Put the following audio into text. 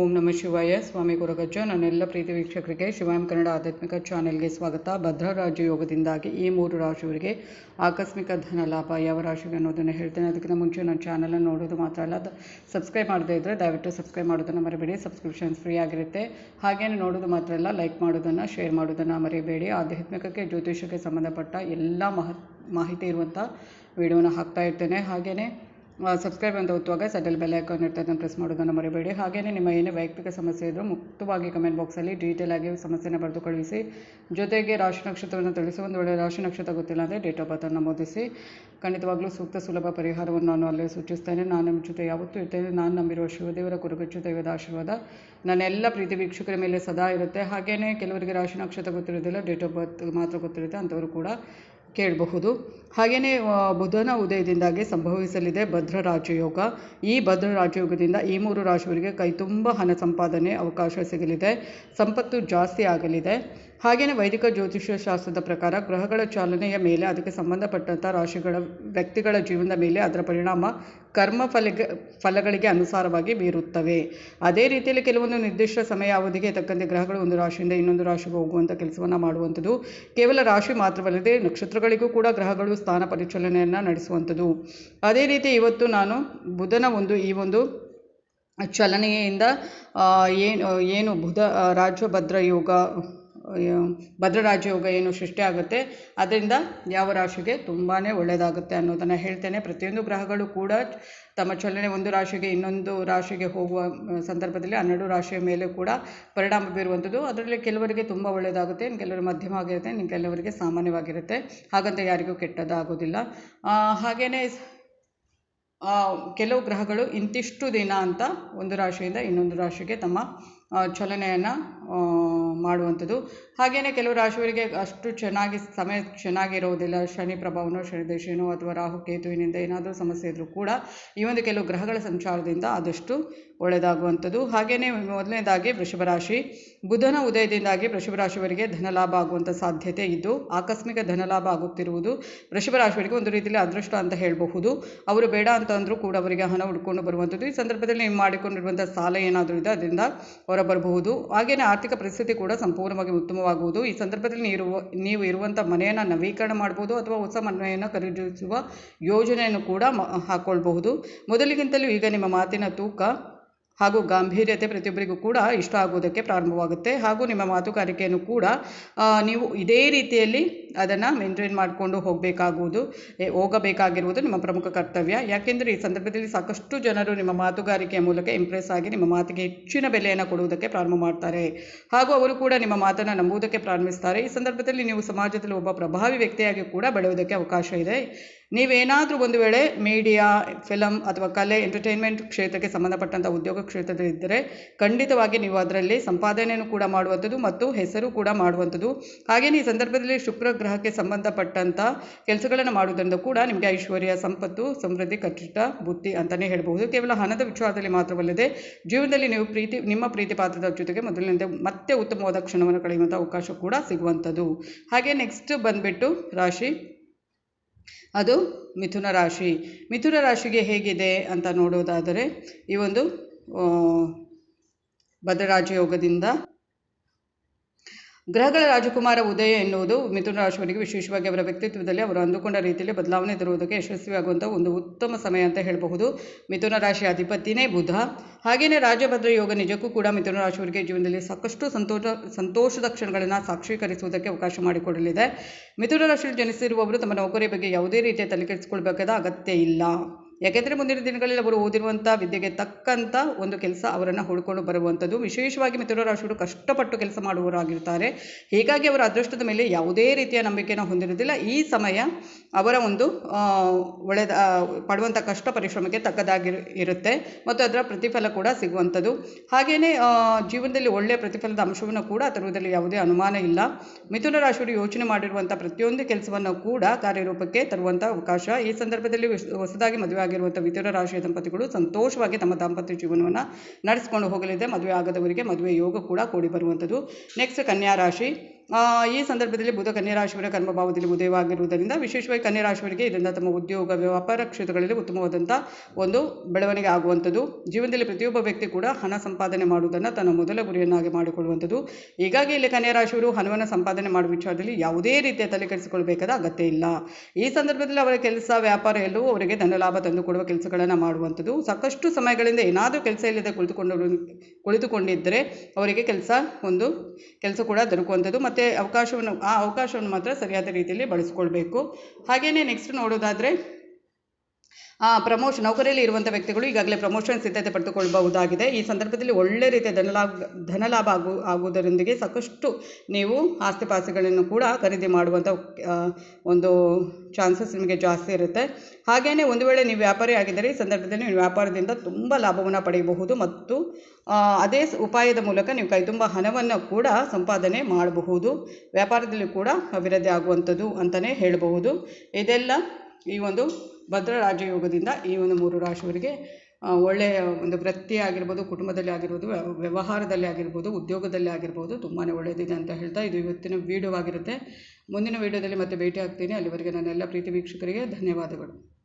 ಓಂ ನಮ ಶಿವಾಯ. ಸ್ವಾಮಿ ಗುರುಗಜ್ಜ, ನನ್ನೆಲ್ಲ ಪ್ರೀತಿ ವೀಕ್ಷಕರಿಗೆ ಶಿವಾಯಂ ಕನ್ನಡ ಆಧ್ಯಾತ್ಮಿಕ ಚಾನೆಲ್ಗೆ ಸ್ವಾಗತ. ಭದ್ರರಾಜು ರಾಜಯೋಗದಿಂದಾಗಿ ಈ ಮೂರು ರಾಶಿಯವರಿಗೆ ಆಕಸ್ಮಿಕ ಧನ ಲಾಭ, ಯಾವ ರಾಶಿಗೆ ಅನ್ನೋದನ್ನು ಹೇಳ್ತೇನೆ. ಅದಕ್ಕಿಂತ ಮುಂಚೆ ನನ್ನ ಚಾನಲನ್ನು ನೋಡೋದು ಮಾತ್ರ ಅಲ್ಲ ಸಬ್ಸ್ಕ್ರೈಬ್ ಮಾಡದೇ ಇದ್ದರೆ ದಯವಿಟ್ಟು ಸಬ್ಸ್ಕ್ರೈಬ್ ಮಾಡೋದನ್ನು ಮರಿಬೇಡಿ. ಸಬ್ಸ್ಕ್ರಿಪ್ಷನ್ಸ್ ಫ್ರೀ ಆಗಿರುತ್ತೆ. ಹಾಗೇನೆ ನೋಡೋದು ಮಾತ್ರ ಅಲ್ಲ, ಲೈಕ್ ಮಾಡೋದನ್ನು, ಶೇರ್ ಮಾಡೋದನ್ನು ಮರಿಬೇಡಿ. ಆಧ್ಯಾತ್ಮಿಕಕ್ಕೆ ಜ್ಯೋತಿಷಕ್ಕೆ ಸಂಬಂಧಪಟ್ಟ ಎಲ್ಲ ಮಹ ಮಾಹಿತಿ ಇರುವಂಥ ವಿಡಿಯೋನ ಹಾಕ್ತಾ ಇರ್ತೇನೆ. ಹಾಗೆಯೇ ಸಬ್ಸ್ಕ್ರೈಬ್ ಅಂತ ಒತ್ತುವಾಗ ಸಡಲ್ ಬೆಲ್ ಐಕಾನ್ ಇರ್ತದೆ ಅದನ್ನು ಪ್ರೆಸ್ ಮಾಡೋದನ್ನು ಮರಿಬೇಡಿ. ಹಾಗೆಯೇ ನಿಮ್ಮ ಏನೇ ವೈಯಕ್ತಿಕ ಸಮಸ್ಯೆ ಇದ್ದರೂ ಮುಕ್ತವಾಗಿ ಕಮೆಂಟ್ ಬಾಕ್ಸಲ್ಲಿ ಡೀಟೇಲ್ ಆಗಿ ಸಮಸ್ಯೆನ ಬರೆದು ಕಳುಹಿಸಿ ಜೊತೆಗೆ ರಾಶಿ ನಕ್ಷತ್ರವನ್ನು ತಿಳಿಸಿ, ಒಂದು ವೇಳೆ ರಾಶಿ ನಕ್ಷತ್ರ ಗೊತ್ತಿಲ್ಲ ಅಂದರೆ ಡೇಟ್ ಆಫ್ ಬರ್ತನ್ನು ನಮೂದಿಸಿ. ಖಂಡಿತವಾಗ್ಲೂ ಸೂಕ್ತ ಸುಲಭ ಪರಿಹಾರವನ್ನು ನಾನು ಅಲ್ಲೇ ಸೂಚಿಸ್ತೇನೆ. ನಾನು ನಿಮ್ಮ ಜೊತೆ ಯಾವತ್ತೂ ಇರ್ತೇನೆ. ನಾನು ನಂಬಿರುವ ಶಿವದೇವರ ಕುರುಗುಚ್ಚು ದೈವದ ಆಶೀರ್ವಾದ ನನ್ನೆಲ್ಲ ಪ್ರೀತಿ ವೀಕ್ಷಕರ ಮೇಲೆ ಸದಾ ಇರುತ್ತೆ. ಹಾಗೆಯೇ ಕೆಲವರಿಗೆ ರಾಶಿ ನಕ್ಷತ್ರ ಗೊತ್ತಿರೋದಿಲ್ಲ ಡೇಟ್ ಆಫ್ ಬರ್ತ್ ಮಾತ್ರ ಗೊತ್ತಿರುತ್ತೆ, ಅಂಥವರು ಕೂಡ ಕೇಳಬಹುದು. ಹಾಗೆಯೇ ಬುಧನ ಉದಯದಿಂದಾಗಿ ಸಂಭವಿಸಲಿದೆ ಭದ್ರ ರಾಜಯೋಗ. ಈ ಭದ್ರ ರಾಜಯೋಗದಿಂದ ಈ ಮೂರು ರಾಶಿಯವರಿಗೆ ಕೈ ತುಂಬ ಹಣ ಸಂಪಾದನೆ ಅವಕಾಶ ಸಿಗಲಿದೆ. ಸಂಪತ್ತು ಜಾಸ್ತಿ ಆಗಲಿದೆ. ಹಾಗೆಯೇ ವೈದಿಕ ಜ್ಯೋತಿಷ್ಯ ಶಾಸ್ತ್ರದ ಪ್ರಕಾರ ಗ್ರಹಗಳ ಚಾಲನೆಯ ಮೇಲೆ ಅದಕ್ಕೆ ಸಂಬಂಧಪಟ್ಟಂಥ ರಾಶಿಗಳ ವ್ಯಕ್ತಿಗಳ ಜೀವನದ ಮೇಲೆ ಅದರ ಪರಿಣಾಮ ಕರ್ಮ ಫಲಗೆ, ಫಲಗಳಿಗೆ ಅನುಸಾರವಾಗಿ ಬೀರುತ್ತವೆ. ಅದೇ ರೀತಿಯಲ್ಲಿ ಕೆಲವೊಂದು ನಿರ್ದಿಷ್ಟ ಸಮಯ ಅವಧಿಗೆ ತಕ್ಕಂತೆ ಗ್ರಹಗಳು ಒಂದು ರಾಶಿಯಿಂದ ಇನ್ನೊಂದು ರಾಶಿಗೆ ಹೋಗುವಂಥ ಕೆಲಸವನ್ನು ಮಾಡುವಂಥದ್ದು. ಕೇವಲ ರಾಶಿ ಮಾತ್ರವಲ್ಲದೆ ನಕ್ಷತ್ರಗಳಿಗೂ ಕೂಡ ಗ್ರಹಗಳು ಸ್ಥಾನ ಪರಿಚಲನೆಯನ್ನು ನಡೆಸುವಂಥದ್ದು. ಅದೇ ರೀತಿ ಇವತ್ತು ನಾನು ಬುಧನ ಒಂದು, ಈ ಒಂದು ಚಲನೆಯಿಂದ ಏನು ಏನು ಬುಧ, ರಾಜಭದ್ರ ಯೋಗ ಭದ್ರರಾಜ ಯೋಗ ಏನು ಸೃಷ್ಟಿಯಾಗುತ್ತೆ ಅದರಿಂದ ಯಾವ ರಾಶಿಗೆ ತುಂಬಾ ಒಳ್ಳೆಯದಾಗುತ್ತೆ ಅನ್ನೋದನ್ನು ಹೇಳ್ತೇನೆ. ಪ್ರತಿಯೊಂದು ಗ್ರಹಗಳು ಕೂಡ ತಮ್ಮ ಚಲನೆ ಒಂದು ರಾಶಿಗೆ, ಇನ್ನೊಂದು ರಾಶಿಗೆ ಹೋಗುವ ಸಂದರ್ಭದಲ್ಲಿ ಹನ್ನೆರಡು ರಾಶಿಯ ಮೇಲೆ ಕೂಡ ಪರಿಣಾಮ ಬೀರುವಂಥದ್ದು. ಅದರಲ್ಲಿ ಕೆಲವರಿಗೆ ತುಂಬ ಒಳ್ಳೆಯದಾಗುತ್ತೆ ಇನ್ನು ಕೆಲವರು ಮಧ್ಯಮ ಆಗಿರುತ್ತೆ ಇನ್ನು ಕೆಲವರಿಗೆ ಸಾಮಾನ್ಯವಾಗಿರುತ್ತೆ. ಹಾಗಂತ ಯಾರಿಗೂ ಕೆಟ್ಟದಾಗೋದಿಲ್ಲ. ಹಾಗೆಯೇ ಕೆಲವು ಗ್ರಹಗಳು ಇಂತಿಷ್ಟು ದಿನ ಅಂತ ಒಂದು ರಾಶಿಯಿಂದ ಇನ್ನೊಂದು ರಾಶಿಗೆ ತಮ್ಮ ಚಲನೆಯನ್ನು ಮಾಡುವಂಥದ್ದು. ಹಾಗೆಯೇ ಕೆಲವು ರಾಶಿಯವರಿಗೆ ಅಷ್ಟು ಚೆನ್ನಾಗಿ ಸಮಯ ಚೆನ್ನಾಗಿರೋದಿಲ್ಲ ಶನಿ ಪ್ರಭಾವನೋ, ಶನಿ ಅಥವಾ ರಾಹು ಕೇತುವಿನಿಂದ ಏನಾದರೂ ಸಮಸ್ಯೆ ಇದ್ದರೂ ಕೂಡ ಈ ಒಂದು ಕೆಲವು ಗ್ರಹಗಳ ಸಂಚಾರದಿಂದ ಆದಷ್ಟು ಒಳ್ಳೆಯದಾಗುವಂಥದ್ದು. ಹಾಗೆಯೇ ಮೊದಲನೇದಾಗಿ ವೃಷಭ ರಾಶಿ. ಬುಧನ ಉದಯದಿಂದಾಗಿ ವೃಷಭ ರಾಶಿಯವರಿಗೆ ಧನಲಾಭ ಆಗುವಂಥ ಸಾಧ್ಯತೆ ಇದ್ದು, ಆಕಸ್ಮಿಕ ಧನಲಾಭ ಆಗುತ್ತಿರುವುದು ವೃಷಭ ರಾಶಿಯವರಿಗೆ ಒಂದು ರೀತಿಯಲ್ಲಿ ಅದೃಷ್ಟ ಅಂತ ಹೇಳಬಹುದು. ಅವರು ಬೇಡ ಅಂತ ಅಂದರೂ ಕೂಡ ಅವರಿಗೆ ಹಣ ಹುಡ್ಕೊಂಡು ಬರುವಂಥದ್ದು. ಈ ಸಂದರ್ಭದಲ್ಲಿ ನೀವು ಮಾಡಿಕೊಂಡಿರುವಂಥ ಸಾಲ ಏನಾದರೂ ಇದೆ, ಅದರಿಂದ ಹೊರಬರಬಹುದು. ಹಾಗೆಯೇ ಆರ್ಥಿಕ ಪರಿಸ್ಥಿತಿ ಕೂಡ ಸಂಪೂರ್ಣವಾಗಿ ಉತ್ತಮವಾಗುವುದು. ಈ ಸಂದರ್ಭದಲ್ಲಿ ನೀವು ನೀವು ಇರುವಂಥ ಮನೆಯನ್ನು ನವೀಕರಣ ಮಾಡ್ಬೋದು ಅಥವಾ ಹೊಸ ಮನೆಯನ್ನು ಖರೀದಿಸುವ ಯೋಜನೆಯನ್ನು ಕೂಡ ಹಾಕ್ಕೊಳ್ಬಹುದು ಮೊದಲಿಗಿಂತಲೂ ಈಗ ನಿಮ್ಮ ಮಾತಿನ ತೂಕ ಹಾಗೂ ಗಾಂಭೀರ್ಯತೆ ಪ್ರತಿಯೊಬ್ಬರಿಗೂ ಕೂಡ ಇಷ್ಟ ಆಗುವುದಕ್ಕೆ ಪ್ರಾರಂಭವಾಗುತ್ತೆ. ಹಾಗೂ ನಿಮ್ಮ ಮಾತುಗಾರಿಕೆಯನ್ನು ಕೂಡ ನೀವು ಇದೇ ರೀತಿಯಲ್ಲಿ ಅದನ್ನು ಮೇಂಟೈನ್ ಮಾಡಿಕೊಂಡು ಹೋಗಬೇಕಾಗುವುದು ಹೋಗಬೇಕಾಗಿರುವುದು ನಿಮ್ಮ ಪ್ರಮುಖ ಕರ್ತವ್ಯ. ಯಾಕೆಂದರೆ ಈ ಸಂದರ್ಭದಲ್ಲಿ ಸಾಕಷ್ಟು ಜನರು ನಿಮ್ಮ ಮಾತುಗಾರಿಕೆಯ ಮೂಲಕ ಇಂಪ್ರೆಸ್ ಆಗಿ ನಿಮ್ಮ ಮಾತಿಗೆ ಹೆಚ್ಚಿನ ಬೆಲೆಯನ್ನು ಕೊಡುವುದಕ್ಕೆ ಪ್ರಾರಂಭ ಮಾಡ್ತಾರೆ. ಹಾಗೂ ಅವರು ಕೂಡ ನಿಮ್ಮ ಮಾತನ್ನು ನಂಬುವುದಕ್ಕೆ ಪ್ರಾರಂಭಿಸ್ತಾರೆ. ಈ ಸಂದರ್ಭದಲ್ಲಿ ನೀವು ಸಮಾಜದಲ್ಲಿ ಒಬ್ಬ ಪ್ರಭಾವಿ ವ್ಯಕ್ತಿಯಾಗಿ ಕೂಡ ಬೆಳೆಯುವುದಕ್ಕೆ ಅವಕಾಶ ಇದೆ. ನೀವೇನಾದರೂ ಒಂದು ವೇಳೆ ಮೀಡಿಯಾ ಫಿಲಮ್ ಅಥವಾ ಕಲೆ, ಎಂಟರ್ಟೈನ್ಮೆಂಟ್ ಕ್ಷೇತ್ರಕ್ಕೆ ಸಂಬಂಧಪಟ್ಟಂಥ ಉದ್ಯೋಗ ಕ್ಷೇತ್ರದಲ್ಲಿದ್ದರೆ ಖಂಡಿತವಾಗಿ ನೀವು ಅದರಲ್ಲಿ ಸಂಪಾದನೆಯನ್ನು ಕೂಡ ಮಾಡುವಂಥದ್ದು ಮತ್ತು ಹೆಸರು ಕೂಡ ಮಾಡುವಂಥದ್ದು. ಹಾಗೆಯೇ ಈ ಸಂದರ್ಭದಲ್ಲಿ ಶುಕ್ರ ಗ್ರಹಕ್ಕೆ ಸಂಬಂಧಪಟ್ಟಂಥ ಕೆಲಸಗಳನ್ನು ಮಾಡುವುದರಿಂದ ಕೂಡ ನಿಮಗೆ ಐಶ್ವರ್ಯ, ಸಂಪತ್ತು, ಸಮೃದ್ಧಿ ಕಟ್ಟಿಟ್ಟ ಬುದ್ಧಿ ಅಂತಲೇ ಹೇಳಬಹುದು. ಕೇವಲ ಹಣದ ವಿಚಾರದಲ್ಲಿ ಮಾತ್ರವಲ್ಲದೆ ಜೀವನದಲ್ಲಿ ನೀವು ಪ್ರೀತಿ, ನಿಮ್ಮ ಪ್ರೀತಿ ಪಾತ್ರದ ಜೊತೆಗೆ ಮೊದಲಿನಿಂದ ಮತ್ತೆ ಉತ್ತಮವಾದ ಕ್ಷಣವನ್ನು ಕಳೆಯುವಂಥ ಅವಕಾಶ ಕೂಡ ಸಿಗುವಂಥದ್ದು. ಹಾಗೆ ನೆಕ್ಸ್ಟ್ ಬಂದುಬಿಟ್ಟು ರಾಶಿ. ಅದು ಮಿಥುನ ರಾಶಿ. ಮಿಥುನ ರಾಶಿಗೆ ಹೇಗಿದೆ ಅಂತ ನೋಡೋದಾದರೆ ಈ ಒಂದು ಭದ್ರರಾಜ ಯೋಗದಿಂದ ಗ್ರಹಗಳ ರಾಜಕುಮಾರ ಉದಯ ಎನ್ನುವುದು ಮಿಥುನ ರಾಶಿಯವರಿಗೆ ವಿಶೇಷವಾಗಿ ಅವರ ವ್ಯಕ್ತಿತ್ವದಲ್ಲಿ ಅವರು ಅಂದುಕೊಂಡ ರೀತಿಯಲ್ಲಿ ಬದಲಾವಣೆ ತರುವುದಕ್ಕೆ ಯಶಸ್ವಿಯಾಗುವಂಥ ಒಂದು ಉತ್ತಮ ಸಮಯ ಅಂತ ಹೇಳಬಹುದು. ಮಿಥುನ ರಾಶಿಯ ಅಧಿಪತಿನೇ ಬುಧ. ಹಾಗೆಯೇ ರಾಜಭದ್ರ ಯೋಗ ನಿಜಕ್ಕೂ ಕೂಡ ಮಿಥುನ ರಾಶಿಯವರಿಗೆ ಜೀವನದಲ್ಲಿ ಸಾಕಷ್ಟು ಸಂತೋಷ, ಸಂತೋಷದ ಕ್ಷಣಗಳನ್ನು ಸಾಕ್ಷೀಕರಿಸುವುದಕ್ಕೆ ಅವಕಾಶ ಮಾಡಿಕೊಡಲಿದೆ. ಮಿಥುನ ರಾಶಿಯಲ್ಲಿ ಜನಿಸಿರುವವರು ತಮ್ಮ ನೌಕರಿ ಬಗ್ಗೆ ಯಾವುದೇ ರೀತಿಯ ತಲೆಕೆಡಿಸಿಕೊಳ್ಬೇಕಾದ ಅಗತ್ಯ ಇಲ್ಲ. ಯಾಕೆಂದರೆ ಮುಂದಿನ ದಿನಗಳಲ್ಲಿ ಅವರು ಓದಿರುವಂಥ ವಿದ್ಯೆಗೆ ತಕ್ಕಂಥ ಒಂದು ಕೆಲಸ ಅವರನ್ನು ಹುಡ್ಕೊಂಡು ಬರುವಂಥದ್ದು ವಿಶೇಷವಾಗಿ ಮಿಥುನ ರಾಶಿಯವರು ಕಷ್ಟಪಟ್ಟು ಕೆಲಸ ಮಾಡುವವರಾಗಿರ್ತಾರೆ. ಹೀಗಾಗಿ ಅವರ ಅದೃಷ್ಟದ ಮೇಲೆ ಯಾವುದೇ ರೀತಿಯ ನಂಬಿಕೆಯನ್ನು ಹೊಂದಿರುವುದಿಲ್ಲ. ಈ ಸಮಯ ಅವರ ಒಂದು ಒಳ್ಳೆದ ಪಡುವಂಥ ಕಷ್ಟ ಪರಿಶ್ರಮಕ್ಕೆ ತಕ್ಕದಾಗಿ ಇರುತ್ತೆ ಮತ್ತು ಅದರ ಪ್ರತಿಫಲ ಕೂಡ ಸಿಗುವಂಥದ್ದು ಹಾಗೆಯೇ ಜೀವನದಲ್ಲಿ ಒಳ್ಳೆಯ ಪ್ರತಿಫಲದ ಅಂಶವನ್ನು ಕೂಡ ತರುವುದರಲ್ಲಿ ಯಾವುದೇ ಅನುಮಾನ ಇಲ್ಲ. ಮಿಥುನ ರಾಶಿಯವರು ಯೋಚನೆ ಮಾಡಿರುವಂಥ ಪ್ರತಿಯೊಂದು ಕೆಲಸವನ್ನು ಕೂಡ ಕಾರ್ಯರೂಪಕ್ಕೆ ತರುವಂಥ ಅವಕಾಶ. ಈ ಸಂದರ್ಭದಲ್ಲಿ ಹೊಸದಾಗಿ ಮದುವೆ ಜಾತಕರಾಗಿರುವಂಥ ಮಿಥುನ ರಾಶಿಯ ದಂಪತಿಗಳು ಸಂತೋಷವಾಗಿ ತಮ್ಮ ದಾಂಪತ್ಯ ಜೀವನವನ್ನು ನಡೆಸಿಕೊಂಡು ಹೋಗಲಿದೆ. ಮದುವೆ ಆಗದವರಿಗೆ ಮದುವೆ ಯೋಗ ಕೂಡ ಕೂಡಿ ಬರುವಂಥದ್ದು ನೆಕ್ಸ್ಟ್ ಕನ್ಯಾ ರಾಶಿ. ಈ ಸಂದರ್ಭದಲ್ಲಿ ಬುಧ ಕನ್ಯಾ ರಾಶಿಯವರ ಕರ್ಮಭಾವದಲ್ಲಿ ಉದಯವಾಗಿರುವುದರಿಂದ ವಿಶೇಷವಾಗಿ ಕನ್ಯಾ ರಾಶಿಯವರಿಗೆ ಇದರಿಂದ ತಮ್ಮ ಉದ್ಯೋಗ ವ್ಯಾಪಾರ ಕ್ಷೇತ್ರಗಳಲ್ಲಿ ಉತ್ತಮವಾದಂಥ ಒಂದು ಬೆಳವಣಿಗೆ ಆಗುವಂಥದ್ದು. ಜೀವನದಲ್ಲಿ ಪ್ರತಿಯೊಬ್ಬ ವ್ಯಕ್ತಿ ಕೂಡ ಹಣ ಸಂಪಾದನೆ ಮಾಡುವುದನ್ನು ತನ್ನ ಮೊದಲ ಗುರಿಯನ್ನಾಗಿ ಮಾಡಿಕೊಳ್ಳುವಂಥದ್ದು. ಹೀಗಾಗಿ ಇಲ್ಲಿ ಕನ್ಯಾ ರಾಶಿಯವರು ಹಣವನ್ನು ಸಂಪಾದನೆ ಮಾಡುವ ವಿಚಾರದಲ್ಲಿ ಯಾವುದೇ ರೀತಿಯ ತಲೆ ಕೆಡಿಸಿಕೊಳ್ಬೇಕಾದ ಅಗತ್ಯ ಇಲ್ಲ. ಈ ಸಂದರ್ಭದಲ್ಲಿ ಅವರ ಕೆಲಸ, ವ್ಯಾಪಾರ ಎಲ್ಲವೂ ಅವರಿಗೆ ಧನಲಾಭ ತಂದುಕೊಡುವ ಕೆಲಸಗಳನ್ನು ಮಾಡುವಂಥದ್ದು. ಸಾಕಷ್ಟು ಸಮಯಗಳಿಂದ ಏನಾದರೂ ಕೆಲಸ ಇಲ್ಲದೆ ಕುಳಿತುಕೊಂಡು ಕುಳಿತುಕೊಂಡಿದ್ದರೆ ಅವರಿಗೆ ಕೆಲಸ ಒಂದು, ಕೆಲಸ ಕೂಡ ದೊರಕುವಂಥದ್ದು. ಮತ್ತು ಅವಕಾಶವನ್ನು ಆ ಅವಕಾಶವನ್ನು ಮಾತ್ರ ಸರಿಯಾದ ರೀತಿಯಲ್ಲಿ ಬಳಸ್ಕೊಳ್ಬೇಕು. ಹಾಗೆಯೇ ನೆಕ್ಸ್ಟ್ ನೋಡೋದಾದರೆ ಪ್ರಮೋಷನ್ ನೌಕರಿಯಲ್ಲಿ ಇರುವಂಥ ವ್ಯಕ್ತಿಗಳು ಈಗಾಗಲೇ ಪ್ರಮೋಷನ್ ಸಿದ್ಧತೆ ಪಡೆದುಕೊಳ್ಳಬಹುದಾಗಿದೆ. ಈ ಸಂದರ್ಭದಲ್ಲಿ ಒಳ್ಳೆ ರೀತಿಯ ಧನಲಾಭ ಧನಲಾಭ ಆಗು, ಆಗುವುದರೊಂದಿಗೆ ಸಾಕಷ್ಟು ನೀವು ಆಸ್ತಿಪಾಸ್ತಿಗಳನ್ನು ಕೂಡ ಖರೀದಿ ಮಾಡುವಂಥ ಒಂದು ಚಾನ್ಸಸ್ ನಿಮಗೆ ಜಾಸ್ತಿ ಇರುತ್ತೆ. ಹಾಗೆಯೇ ಒಂದು ವೇಳೆ ನೀವು ವ್ಯಾಪಾರಿ ಆಗಿದ್ದರೆ ಈ ಸಂದರ್ಭದಲ್ಲಿ ನೀವು ವ್ಯಾಪಾರದಿಂದ ತುಂಬ ಲಾಭವನ್ನು ಪಡೆಯಬಹುದು ಮತ್ತು ಅದೇ ಉಪಾಯದ ಮೂಲಕ ನೀವು ಕೈ ತುಂಬ ಹಣವನ್ನು ಕೂಡ ಸಂಪಾದನೆ ಮಾಡಬಹುದು. ವ್ಯಾಪಾರದಲ್ಲಿ ಕೂಡ ಅಭಿವೃದ್ಧಿ ಆಗುವಂಥದ್ದು ಅಂತಲೇ ಹೇಳಬಹುದು. ಇದೆಲ್ಲ ಈ ಒಂದು ಭದ್ರ ರಾಜಯೋಗದಿಂದ ಈ ಒಂದು ಮೂರು ರಾಶಿಯವರಿಗೆ ಒಳ್ಳೆಯ ಒಂದು ವೃತ್ತಿ ಆಗಿರ್ಬೋದು, ಕುಟುಂಬದಲ್ಲಿ ಆಗಿರ್ಬೋದು ವ್ಯವ- ವ್ಯವಹಾರದಲ್ಲಿ ಆಗಿರ್ಬೋದು, ಉದ್ಯೋಗದಲ್ಲಿ ಆಗಿರ್ಬೋದು ತುಂಬಾ ಒಳ್ಳೆಯದಿದೆ ಅಂತ ಹೇಳ್ತಾ ಇದು ಇವತ್ತಿನ ವಿಡಿಯೋ ಆಗಿರುತ್ತೆ ಮುಂದಿನ ವೀಡಿಯೋದಲ್ಲಿ ಮತ್ತೆ ಭೇಟಿ ಆಗ್ತೀನಿ. ಅಲ್ಲಿವರೆಗೆ ನನ್ನೆಲ್ಲ ಪ್ರೀತಿ ವೀಕ್ಷಕರಿಗೆ ಧನ್ಯವಾದಗಳು.